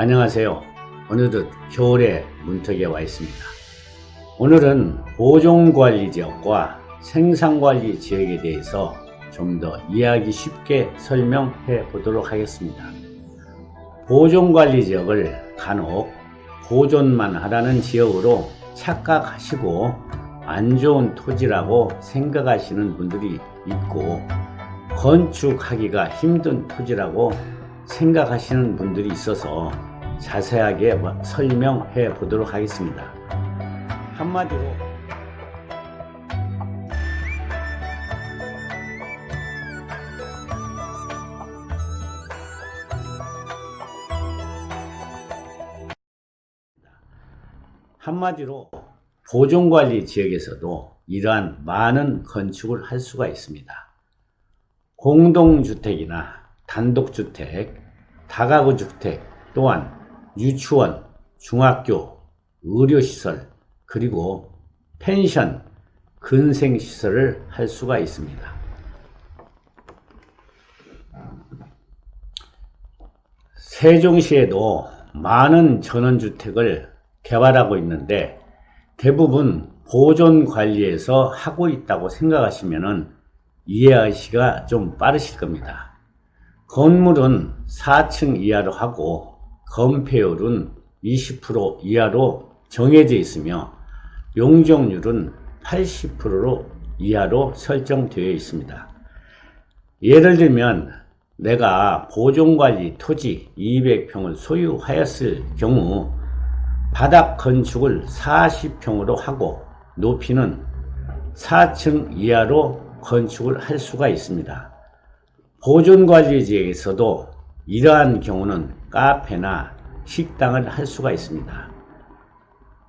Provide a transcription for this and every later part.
안녕하세요. 어느덧 겨울의 문턱에 와 있습니다. 오늘은 보존관리 지역과 생산관리 지역에 대해서 좀 더 이해하기 쉽게 설명해 보도록 하겠습니다. 보존관리 지역을 간혹 보존만 하라는 지역으로 착각하시고 안 좋은 토지라고 생각하시는 분들이 있고 건축하기가 힘든 토지라고 생각하시는 분들이 있어서 자세하게 설명해 보도록 하겠습니다. 한마디로 한마디로 보존관리 지역에서도 이러한 많은 건축을 할 수가 있습니다. 공동주택이나 단독주택, 다가구 주택 또한 유치원, 중학교, 의료시설, 그리고 펜션, 근생시설을 할 수가 있습니다. 세종시에도 많은 전원주택을 개발하고 있는데 대부분 보존 관리에서 하고 있다고 생각하시면 이해하시기가 좀 빠르실 겁니다. 건물은 4층 이하로 하고 건폐율은 20% 이하로 정해져 있으며 용적률은 80%로 이하로 설정되어 있습니다. 예를 들면 내가 보존관리 토지 200평을 소유하였을 경우 바닥 건축을 40평으로 하고 높이는 4층 이하로 건축을 할 수가 있습니다. 보존관리 지역에서도 이러한 경우는 카페나 식당을 할 수가 있습니다.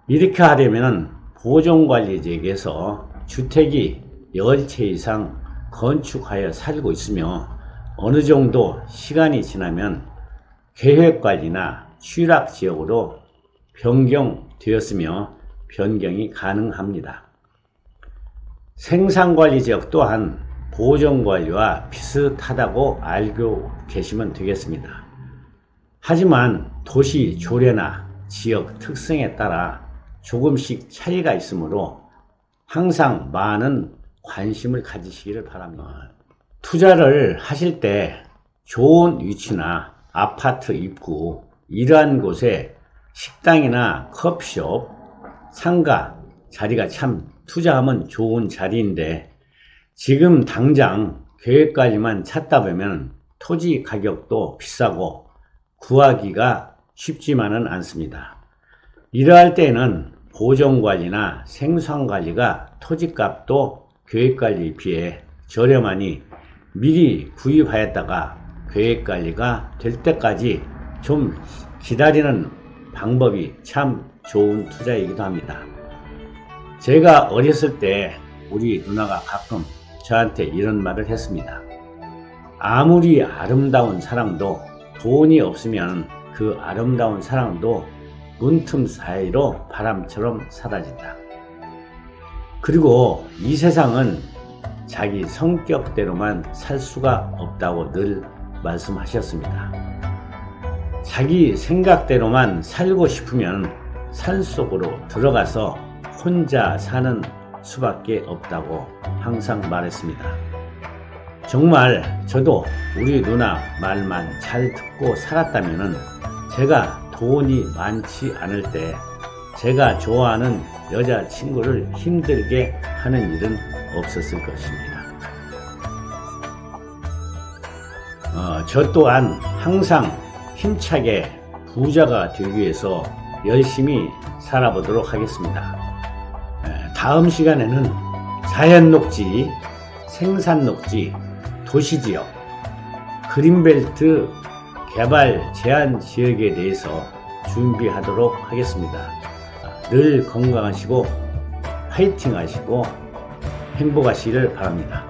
이렇게 하려면 보존관리 지역에서 주택이 10채 이상 건축하여 살고 있으며 어느 정도 시간이 지나면 계획관리나 취락 지역으로 변경되었으며 변경이 가능합니다. 생산관리 지역 또한 보존관리와 비슷하다고 알고 계시면 되겠습니다. 하지만 도시 조례나 지역 특성에 따라 조금씩 차이가 있으므로 항상 많은 관심을 가지시기를 바랍니다. 투자를 하실 때 좋은 위치나 아파트 입구 이러한 곳에 식당이나 커피숍, 상가 자리가 참 투자하면 좋은 자리인데 지금 당장 계획까지만 찾다 보면 토지 가격도 비싸고 구하기가 쉽지만은 않습니다. 이러할 때에는 보존관리나 생산관리가 토지값도 계획관리에 비해 저렴하니 미리 구입하였다가 계획관리가 될 때까지 좀 기다리는 방법이 참 좋은 투자이기도 합니다. 제가 어렸을 때 우리 누나가 가끔 저한테 이런 말을 했습니다. 아무리 아름다운 사랑도 돈이 없으면 그 아름다운 사랑도 문틈 사이로 바람처럼 사라진다. 그리고 이 세상은 자기 성격대로만 살 수가 없다고 늘 말씀하셨습니다. 자기 생각대로만 살고 싶으면 산 속으로 들어가서 혼자 사는 수밖에 없다고 항상 말했습니다. 정말 저도 우리 누나 말만 잘 듣고 살았다면 제가 돈이 많지 않을 때 제가 좋아하는 여자친구를 힘들게 하는 일은 없었을 것입니다. 어, 저 또한 항상 힘차게 부자가 되기 위해서 열심히 살아보도록 하겠습니다. 에, 다음 시간에는 자연 녹지, 생산 녹지, 도시 지역, 그린벨트 개발 제한 지역에 대해서 준비하도록 하겠습니다. 늘 건강하시고 화이팅 하시고 행복하시기를 바랍니다.